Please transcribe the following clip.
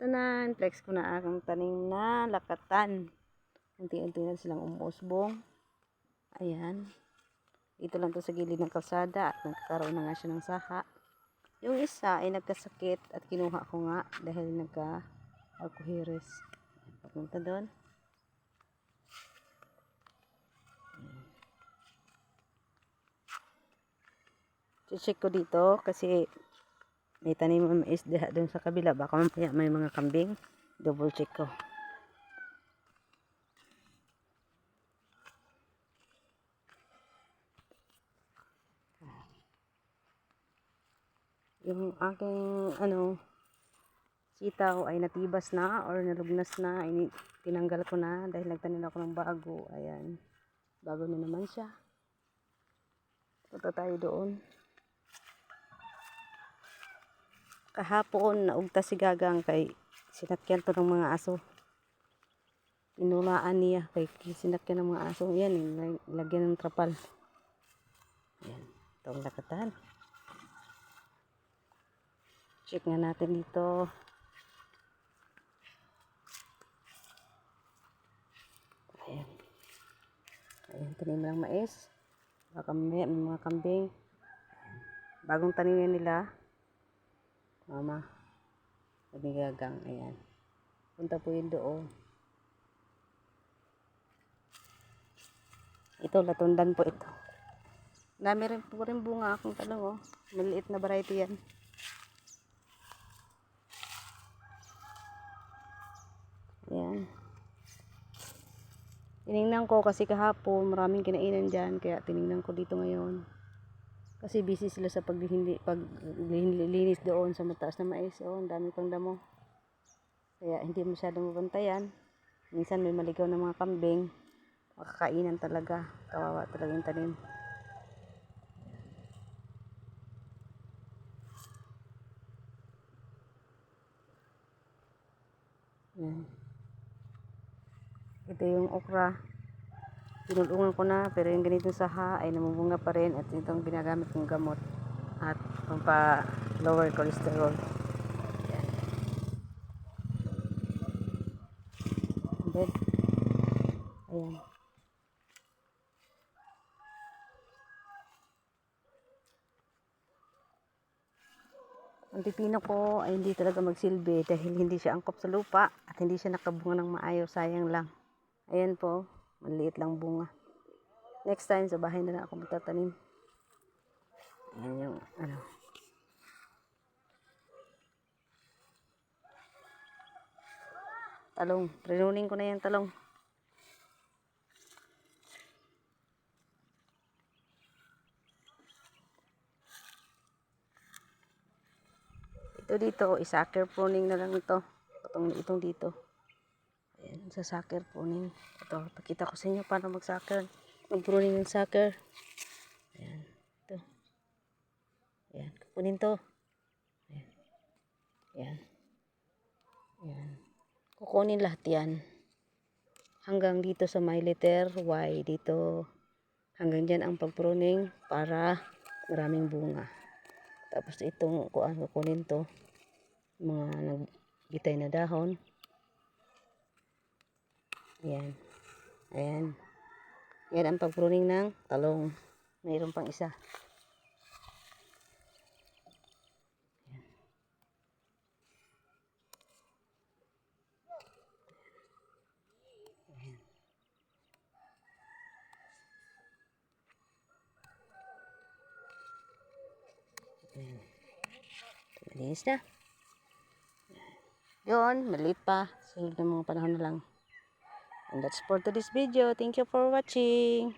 Tanan, flex ko na akong tanim na lakatan. Unti-unti na silang umusbong. Ayan. Dito lang to sa gilid ng kalsada at nagkaroon na nga siya ng saha. Yung isa ay nagkasakit at kinuha ko nga dahil nagka alcoheres. Papunta doon. check ko dito kasi may tanim ng mais diha doon sa kabila. Baka mamaya may mga kambing. Double check ko. Yung aking ano sitaw ay natibas na or nalugnas na. Ini, tinanggal ko na dahil nagtanim ako ng bago. Ayan. Bago na naman siya. Punta tayo doon. Kahapon naugta si Gagang kay sinakyan to ng mga aso. Pinulaan niya kay sinakyan ng mga aso. Yan, eh, lagyan ng trapal. Yan, itong lakatan. Check nga natin dito. Ayan. Ayan, tanim lang mais. May, may mga kambing. Bagong tanim nila. Mama. Sabi gagang. Ayan. Punta po yun doon. Ito, latundan po ito. Dami rin po rin bunga akong talong, oh. Maliit na variety yan. Ayan. Tinignan ko kasi kahapon maraming kinainan dyan. Kaya tinignan ko dito ngayon. Kasi busy sila sa paglihindi, paglilinis doon sa mataas na mais. Oh, ang dami pang damo. Kaya hindi masyadong mabantayan. Minsan may maligaw na mga kambing. Makakainan talaga. Kawawa talaga yung tanim. Yan. Ito yung okra. Pinulungan ko na pero yung ganitong saha ay namubunga pa rin at itong ginagamit kong gamot at pampa lower cholesterol. Yan. And ayan. Ang pipino ko ay hindi talaga magsilbi dahil hindi siya angkop sa lupa at hindi siya nakabunga ng maayos. Sayang lang. Ayan po. Maliit lang bunga. Next time, sa bahay na lang ako magtatanim. Ayan yung, ano. Talong. Trinuning ko na yung talong. Ito dito, isaker pruning na lang ito. Itong, itong dito. Sa soccer pruning. Ito, pakita ko sa inyo paano mag-soccer. Mag-pruning ng soccer. Ayan, ito. Ayan, kukunin to. Ayan. Ayan. Ayan. Kukunin lahat yan. Hanggang dito sa my letter Y dito. Hanggang dyan ang pag-pruning para maraming bunga. Tapos itong kuan kukunin to. Mga naggitay na dahon. Ayan. Ayan. Yan ang pag-pruning ng talong. Mayroon pang isa. Ayan. Ayan. Ayan. Malinis na. Yun, maliit pa. Sunod na mga panahon na lang. And that's for today's video. Thank you for watching.